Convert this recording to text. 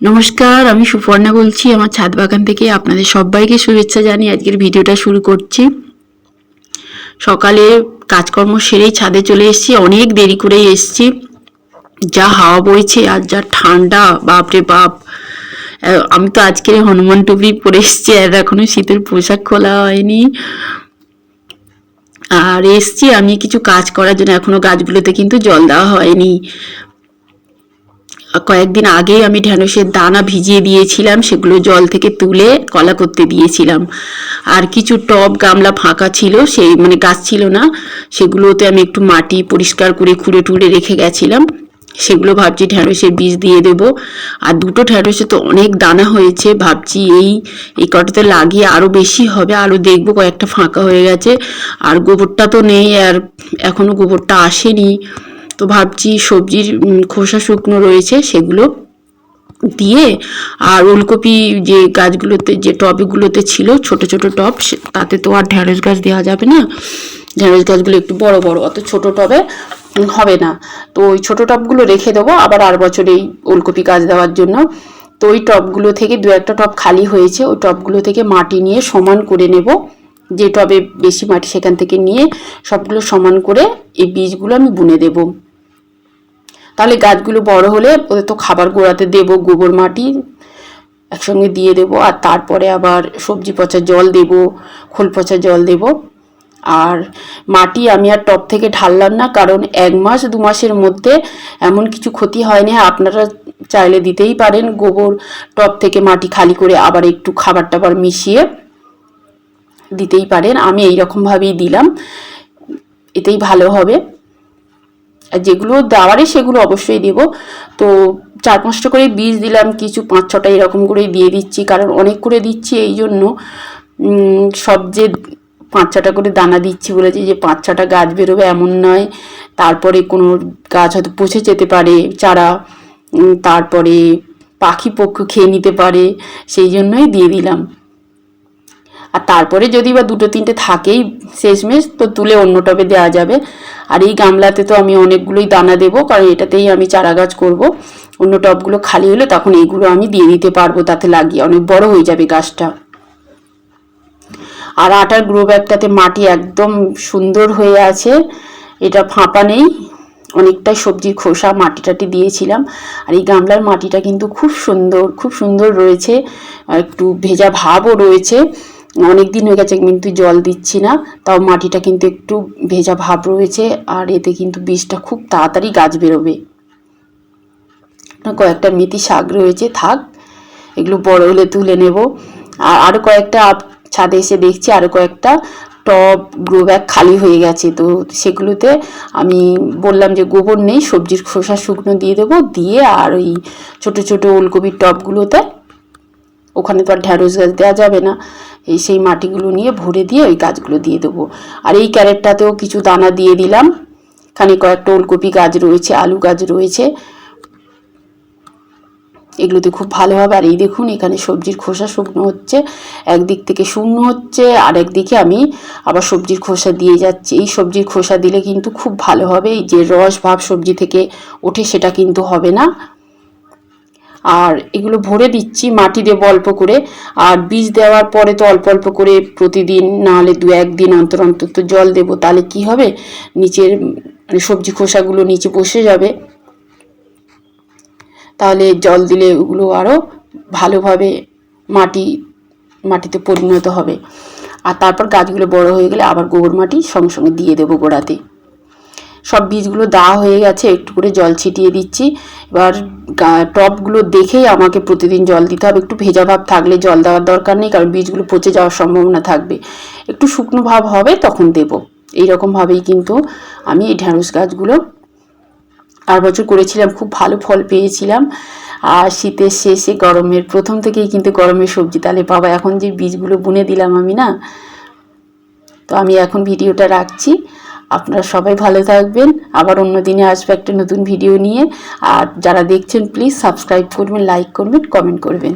নমস্কার, আমি সুপর্ণা বলছি, আমার ছাদ বাগান থেকে আপনাদের সবাইকে শুভেচ্ছা জানিয়ে আজকের ভিডিওটা শুরু করছি। সকালে কাজকর্ম সেরেই ছাদে চলে এসেছি, অনেক দেরি করেই এসেছি। যা হাওয়া বইছে আর যা ঠান্ডা বাপরে বাপ। আমি তো আজকে হনুমান টুপি পরে এসেছি আর এখনও শীতের পোশাক খোলা হয়নি। আর এসছি আমি কিছু কাজ করার জন্য, এখনও গাছগুলোতে কিন্তু জল দেওয়া হয়নি। কয়েকদিন আগেই আমি ঢ্যাঁড়সের দানা ভিজিয়ে দিয়েছিলাম, সেগুলো জল থেকে তুলে কলা করতে দিয়েছিলাম। আর কিছু টব গামলা ফাঁকা ছিল, সেই মানে গাছ ছিল না, সেগুলোতে আমি একটু মাটি পরিষ্কার করে খুঁড়ে টুড়ে রেখে গেছিলাম। সেগুলো ভাবছি ঢ্যাঁড়সের বীজ দিয়ে দেবো। আর দুটো ঢ্যাঁড়সে তো অনেক দানা হয়েছে, ভাবছি এই এই কটাতে লাগিয়ে আরও বেশি হবে আরও দেখব কয়েকটা ফাঁকা হয়ে গেছে। আর গোবরটা তো নেই, আর এখনও গোবরটা আসেনি। তো ভাবছি সবজির খোসা শুকনো রয়েছে সেগুলো দিয়ে আর ওলকপি যে গাছগুলোতে, যে টবগুলোতে ছিল, ছোট ছোট টব তাতে তো আর ঢ্যাঁড়স গাছ দেওয়া যাবে না। ঢ্যাঁড়স গাছগুলো একটু বড় বড়, অত ছোট টবে হবে না। তো ওই ছোট টবগুলো রেখে দেবো, আবার আর বছর এই ওলকপি গাছ দেওয়ার জন্য। তো ওই টবগুলো থেকে দু একটা টব খালি হয়েছে, ওই টবগুলো থেকে মাটি নিয়ে সমান করে নেব। যে টবে বেশি মাটি সেখান থেকে নিয়ে সবগুলো সমান করে এই বীজগুলো আমি বুনে দেবো। তাহলে গাছগুলো বড় হলে ওদের তো খাবার গোড়াতে দেবো, গোবর মাটি একসঙ্গে দিয়ে দেবো, আর তারপরে আবার সবজি পচা জল দেবো, খোল পচা জল দেবো। আর মাটি আমি আর টপ থেকে ঢাললাম না, কারণ এক মাস, দু মাসের মধ্যে এমন কিছু ক্ষতি হয়নি। আপনারা চাইলে দিতেই পারেন, গোবর টপ থেকে মাটি খালি করে আবার একটু খাবার টাবার মিশিয়ে দিতেই পারেন। আমি এই রকমভাবেই দিলাম, এতেই ভালো হবে। আর যেগুলো দেওয়ারে সেগুলো অবশ্যই দেব। তো চার পাঁচটা করে বীজ দিলাম, কিছু পাঁচ ছটা এরকম করে দিয়ে দিচ্ছি, কারণ অনেক করে দিচ্ছি এই জন্য। সব যে পাঁচ ছটা করে দানা দিচ্ছি বলেছি যে পাঁচ ছটা গাছ বেরোবে এমন নয়। তারপরে কোনো গাছ হয়তো পচে যেতে পারে, চারা তারপরে পাখি পক্ষ খেয়ে নিতে পারে, সেই জন্যই দিয়ে দিলাম। আর তারপরে যদি বা দুটো তিনটে থাকেই শেষমেশ, তো তুলে অন্য টবে দেওয়া যাবে। আর এই গামলাতে তো আমি অনেকগুলোই দানা দেবো, কারণ এটাতেই আমি চারা গাছ করব। অন্য টবগুলো খালি হলে তখন এইগুলো আমি দিয়ে দিতে পারব, তাতে লাগিয়ে। অনেক বড় হয়ে যাবে গাছটা। আর আটার গ্রো ব্যাগটাতে মাটি একদম সুন্দর হয়ে আছে। এটা ফাঁপা নেই। অনেকটাই সবজির খোসা মাটি টাটি দিয়েছিলাম। আর এই গামলার মাটিটা কিন্তু খুব সুন্দর খুব সুন্দর রয়েছে। একটু ভেজা ভাবও রয়েছে। অনেক দিন হয়ে গেছে, কিন্তু জল দিচ্ছি না। তাও মাটিটা কিন্তু একটু ভেজা ভাব রয়েছে, আর এতে কিন্তু বীজটা খুব তাড়াতাড়ি গাছ বেরোবে। কয়েকটা মেথি শাক রয়েছে, থাক, এগুলো বড় হলে তুলে নেব। আর আরও কয়েকটা ছাদে এসে দেখছি আরও কয়েকটা টব, গ্রো ব্যাগ খালি হয়ে গেছে। তো সেগুলোতে আমি বললাম যে গোবর নেই, সবজির খোসা শুকনো দিয়ে দেবো, দিয়ে আর ওই ছোট ছোট ওলকপির টবগুলোতে ওখানে তো আর ঢ্যাঁড়স গাছ দেওয়া যাবে না। এই সেই মাটিগুলো নিয়ে ভরে দিয়ে ওই গাছগুলো দিয়ে দেবো। আর এই ক্যারেটটাতেও কিছু দানা দিয়ে দিলাম। এখানে কয়েকটা ওলকপি গাছ রয়েছে, আলু গাছ রয়েছে। এগুলোতে খুব ভালো হবে। আর এই দেখুন, এখানে সবজির খোসা শুকনো হচ্ছে। একদিক থেকে শূন্য হচ্ছে, আর একদিকে আমি আবার সবজির খোসা দিয়ে যাচ্ছি। এই সবজির খোসা দিলে কিন্তু খুব ভালো হবে। এই যে রস ভাব সবজি থেকে ওঠে, সেটা কিন্তু হবে না। আর এগুলো ভরে দিচ্ছি মাটি দেবো অল্প করে। আর বীজ দেওয়ার পরে তো অল্প অল্প করে প্রতিদিন না হলে দু একদিন অন্তর অন্তর তো জল দেবো, তাহলে কি হবে? নিচের মানে সবজি খোসাগুলো নিচে বসে যাবে। তাহলে জল দিলে ওগুলো আরও ভালোভাবে মাটি, মাটিতে পরিণত হবে। আর তারপর গাছগুলো বড় হয়ে গেলে আবার গোবর মাটি সঙ্গে সঙ্গে দিয়ে দেবো গোড়াতে। সব বীজগুলো দেওয়া হয়ে গেছে, একটু করে জল ছিটিয়ে দিচ্ছি। এবার টবগুলো দেখেই আমাকে প্রতিদিন জল দিতে হবে। একটু ভেজা ভাব থাকলে জল দেওয়ার দরকার নেই, কারণ বীজগুলো পচে যাওয়ার সম্ভাবনা থাকবে। একটু শুকনো ভাব হবে তখন দেবো। এইরকমভাবেই কিন্তু আমি এই ঢ্যাঁড়স গাছগুলো আর বছর করেছিলাম, খুব ভালো ফল পেয়েছিলাম। আর শীতের শেষে গরমের, প্রথম থেকেই কিন্তু গরমের সবজি তাহলে বাবা এখন যে বীজগুলো বুনে দিলাম আমি না, তো আমি এখন ভিডিওটা রাখছি। আপনারা সবাই ভালো থাকবেন। আবার অন্য দিনে আসবে একটা নতুন ভিডিও নিয়ে। আর যারা দেখছেন প্লিজ সাবস্ক্রাইব করবেন লাইক করবেন কমেন্ট করবেন।